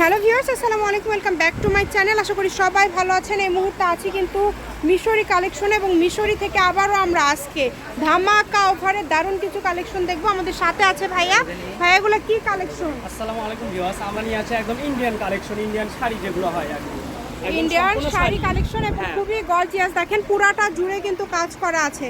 Hello viewers, আসসালামু আলাইকুম, welcome back to my channel. আশা করি সবাই ভালো আছেন। এই মুহূর্তে আছি কিন্তু মিশরি কালেকশন এবং মিশরি থেকে আবারও আমরা আজকে ধামাকা অফারে দারুণ কিছু কালেকশন দেখব। আমাদের সাথে আছে ভাইয়া। ভাইয়াগুলো কি কালেকশন? আসসালামু আলাইকুম ভিউয়ার্স, আমার নিয়ে আছে একদম ইন্ডিয়ান কালেকশন ইন্ডিয়ান শাড়ি যেগুলো হয়। একদম ইন্ডিয়ান শাড়ি কালেকশন এবং হ্যাঁ। খুবই গর্জিয়াস দেখেন পুরাটা জুড়ে কিন্তু কাজ করা আছে।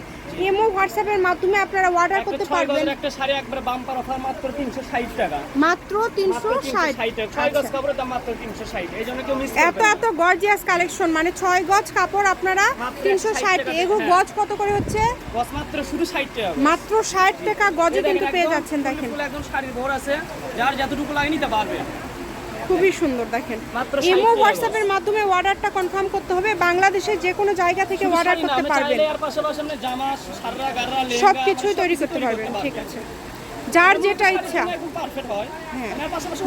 ইমো হোয়াটসঅ্যাপের মাধ্যমে আপনারা অর্ডার করতে পারবেন। একটা শাড়ি একবার বাম্পার অফার মাত্র 360 টাকা। মাত্র 360 টাকা। ছয় গজ কাপড়ের দাম মাত্র 360 এই জন্য কেউ মিস এত এত গর্জিয়াস কালেকশন মানে ছয় গজ কাপড় আপনারা মাত্র তিনশো ষাট এগো হ্যাঁ। গজ কত করে হচ্ছে? গজ মাত্র শুধু 60 টাকা মাত্র ষাট টাকা গজে কিন্তু পেয়ে যাচ্ছেন দেখেন। একদম শাড়ির ভোর আছে। যার যতটুকু লাগে নিতে পারবে। খুবই সুন্দর দেখেন। মাত্র 60 ইমো হোয়াটসঅ্যাপের মাধ্যমে অর্ডারটা কনফার্ম করতে হবে। বাংলাদেশের যে কোনো জায়গা থেকে অর্ডার করতে পারবেন। সব কিছুই তৈরি করতে পারবেন ঠিক আছে। যার যেটা ইচ্ছা। হয়। হ্যাঁ।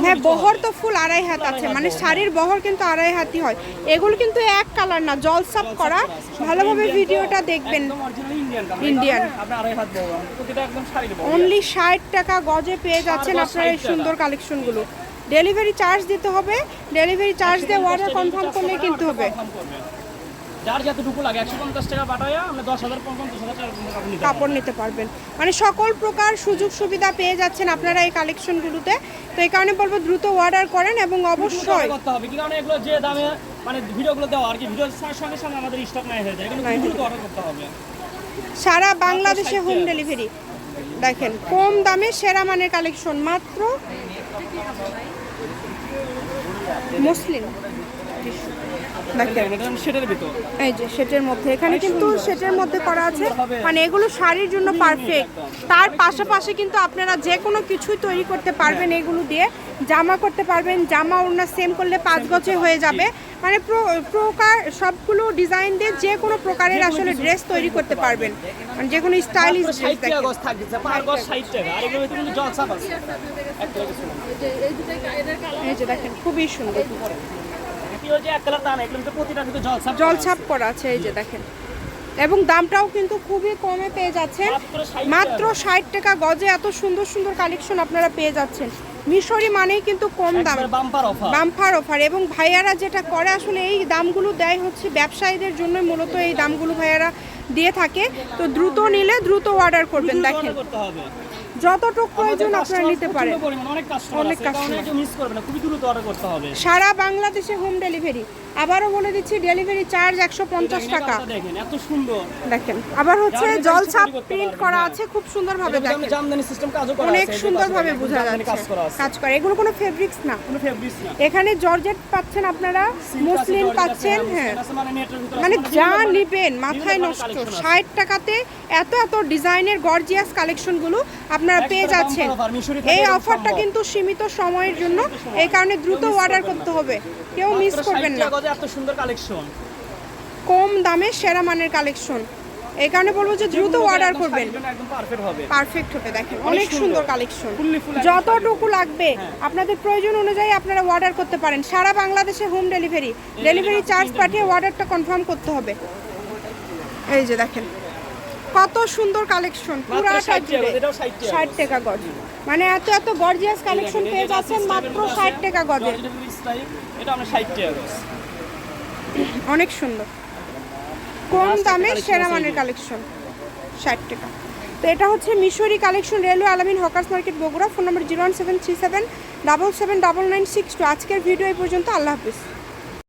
হ্যাঁ বহর তো ফুল আড়াই হাত আছে। মানে শাড়ির বহর কিন্তু আড়াই হাতই হয়। এগুলো কিন্তু এক কালার না জল জলসাপ করা। ভালোভাবে ভিডিওটা দেখবেন। বড় অনলি ষাট টাকা গজে পেয়ে যাচ্ছেন আপনারা এই সুন্দর কালেকশনগুলো ডেলিভারি চার্জ দিতে হবে। ডেলিভারি চার্জ দিয়ে অর্ডার কনফার্ম করলে কিনতে হবে। যার যতটুকু লাগে একশো পঞ্চাশ টাকা পাঠায় আমরা দশ হাজার পঞ্চাশ হাজার টাকা কাপড় নিতে পারবেন। মানে সকল প্রকার সুযোগ সুবিধা পেয়ে যাচ্ছেন আপনারা এই কালেকশনগুলোতে তো এই কারণে বলব দ্রুত অর্ডার করেন এবং অবশ্যই করতে হবে। কি কারণে? এগুলো যে দামে মানে ভিডিওগুলো দেওয়া আর কি ভিডিও সঙ্গে সঙ্গে আমাদের স্টক নাই হয়ে যায়। এগুলো অর্ডার করতে হবে। সারা বাংলাদেশে হোম ডেলিভারি দেখেন কম দামে সেরা মানের কালেকশন মাত্র মুসলিম এই যে সেটের মধ্যে। এখানে কিন্তু সেটের মধ্যে করা আছে। মানে এগুলো শাড়ির জন্য পারফেক্ট তার পাশাপাশি কিন্তু আপনারা যে কোনো কিছুই তৈরি করতে পারবেন এগুলো দিয়ে। জামা করতে পারবেন জামা ওড়না সেম করলে পাঁচ গছে হয়ে যাবে। মানে প্র- প্রকার সবগুলো ডিজাইন দিয়ে যে কোনো প্রকারের আসলে ড্রেস তৈরি করতে পারবেন। মানে যে কোনো স্টাইলিশ ড্রেস। এই যে দেখেন খুবই সুন্দর। কি হচ্ছে এক কালার তা এগুলো কিন্তু প্রতিটা কিন্তু জলসাপ জলছাপ করা আছে এই যে দেখেন। এবং দামটাও কিন্তু খুবই কমে পেয়ে যাচ্ছেন। মাত্র ষাট টাকা। গজে এত সুন্দর সুন্দর কালেকশন আপনারা পেয়ে যাচ্ছেন। মিশরি মানেই কিন্তু কম দাম। বাম্পার অফার অফার এবং ভাইয়ারা যেটা করে আসলে এই দামগুলো দেয় হচ্ছে ব্যবসায়ীদের জন্য মূলত এই দামগুলো ভাইয়ারা দিয়ে থাকে। তো দ্রুত নিলে দ্রুত অর্ডার করবেন দেখেন। যতটুকু প্রয়োজন আপনারা নিতে পারেন। অনেক কাস্টমার অনেক অনেক কাস্টমার মিস করবে না খুবই দ্রুত অর্ডার করতে হবে। সারা বাংলাদেশে হোম ডেলিভারি আবারও বলে দিচ্ছি ডেলিভারি চার্জ একশো পঞ্চাশ টাকা। দেখেন এত সুন্দর। দেখেন আবার হচ্ছে জল তৈরি প্রিন্ট করা হ্যাঁ। আছে খুব সুন্দরভাবে দেখেন। জামদানি সিস্টেম কাজও করা অনেক আছে, এই যে সুন্দরভাবে বোঝা জামদানি কাজ করা এগুলো কোনো ফেব্রিক্স না। কোনো ফেব্রিক্স না। এখানে জর্জেট পাচ্ছেন আপনারা মুসলিম পাচ্ছেন হ্যাঁ মানে ভিতরে মানে আছে, যা নিবেন মাথায় নষ্ট। ষাট টাকাতে এত এত ডিজাইনের গর্জিয়াস কালেকশনগুলো আপনারা পেয়ে যাচ্ছেন। এই অফারটা কিন্তু সীমিত সময়ের জন্য এই কারণে দ্রুত অর্ডার করতে হবে। কেউ মিস করবেন না। টাকা গজে এত সুন্দর কালেকশন কম দামে সেরা মানের কালেকশন এই কারণে বলব যে দ্রুত অর্ডার করবেন। একদম পারফেক্ট হবে। পারফেক্ট হবে দেখেন অনেক সুন্দর। কালেকশন যতটুকু লাগবে হ্যাঁ। আপনাদের প্রয়োজন অনুযায়ী আপনারা অর্ডার করতে পারেন। সারা বাংলাদেশে হোম ডেলিভারি ডেলিভারি চার্জ পাঠিয়ে অর্ডারটা কনফার্ম করতে হবে। এই যে দেখেন কত সুন্দর কালেকশন পুরাটা জুড়ে। এটাও 60 টাকা। ষাট টাকা গজ। মানে এত এত গর্জিয়াস কালেকশন পেয়ে যাচ্ছেন মাত্র ষাট টাকা গজে। এটা আমরা 60 টাকা অনেক সুন্দর। কম দামে সেরা মানের কালেকশন ষাট টাকা। তো এটা হচ্ছে Mishri collection railway Alamin hawkers market Bogura phone number zero one seven three seven double seven double nine six two. আজকের ভিডিও এই পর্যন্ত আল্লাহ হাফিজ।